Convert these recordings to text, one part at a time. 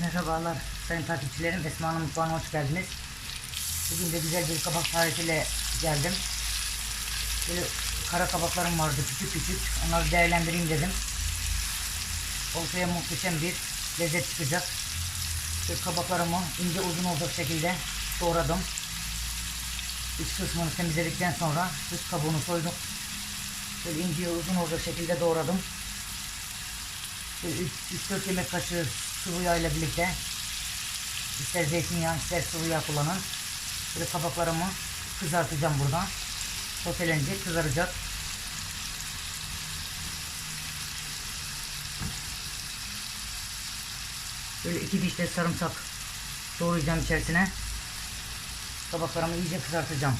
Merhabalar sayın takipçilerim. Esma'nın mutfağına hoş geldiniz. Bugün de güzel bir kabak tarifiyle geldim. Böyle kara kabaklarım vardı küçük küçük. Onları değerlendireyim dedim. Ortaya muhteşem bir lezzet çıkacak. Böyle kabaklarımı ince uzun olacak şekilde doğradım. İç kısmını temizledikten sonra dış kabuğunu soydum. Böyle ince uzun olacak şekilde doğradım. 3-4 yemek kaşığı sıvı yağ ile birlikte ister zeytinyağı ister sıvı yağ kullanın. Böyle kabaklarımı kızartacağım burada. Sotelenecek, kızaracak. Böyle iki diş de sarımsak doğrayacağım içerisine. Kabaklarımı iyice kızartacağım.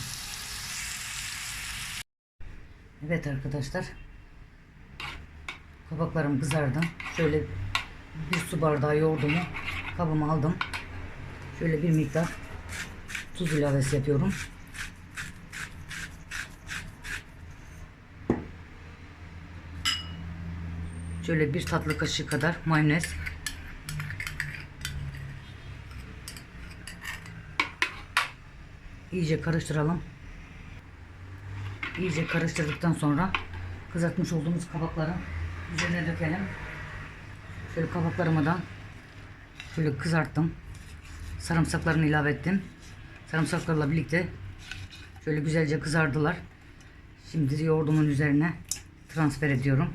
Evet arkadaşlar. Kabaklarım kızardı. Şöyle bir su bardağı yoğurdumu kabıma aldım. Şöyle bir miktar tuz ilavesi yapıyorum. Şöyle bir tatlı kaşığı kadar mayonez. İyice karıştıralım. İyice karıştırdıktan sonra kızartmış olduğumuz kabakları üzerine dökelim. Şöyle kabaklarımı da şöyle kızarttım. Sarımsaklarını ilave ettim. Sarımsaklarla birlikte şöyle güzelce kızardılar. Şimdi yoğurdumun üzerine transfer ediyorum.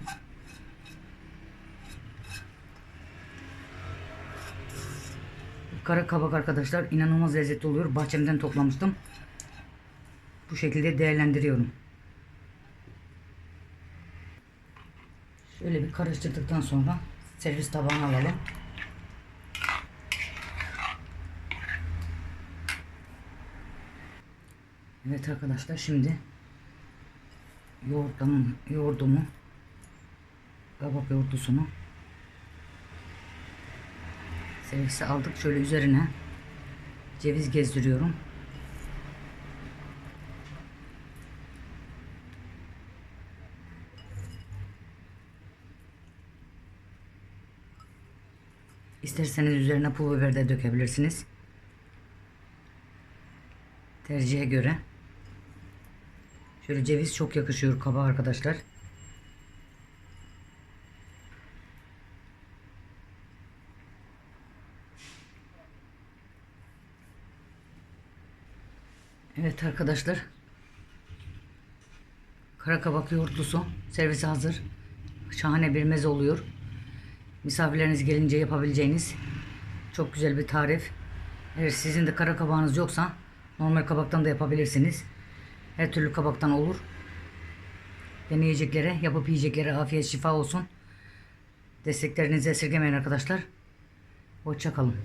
Kara kabak arkadaşlar inanılmaz lezzetli oluyor. Bahçemden toplamıştım. Bu şekilde değerlendiriyorum. Şöyle bir karıştırdıktan sonra servis tabağına alalım. Evet arkadaşlar şimdi yoğurtlamı, yoğurdumu kabak yoğurtlusunu servise aldık. Şöyle üzerine ceviz gezdiriyorum. İsterseniz üzerine pul biber de dökebilirsiniz. Tercihe göre. Şöyle ceviz çok yakışıyor kaba arkadaşlar. Evet arkadaşlar. Kara yoğurtlusu servise hazır. Şahane bir meze oluyor. Misafirleriniz gelince yapabileceğiniz çok güzel bir tarif. Eğer sizin de kara kabağınız yoksa normal kabaktan da yapabilirsiniz. Her türlü kabaktan olur. Deneyeceklere, yapıp yiyeceklere afiyet şifa olsun. Desteklerinizi esirgemeyin arkadaşlar. Hoşçakalın.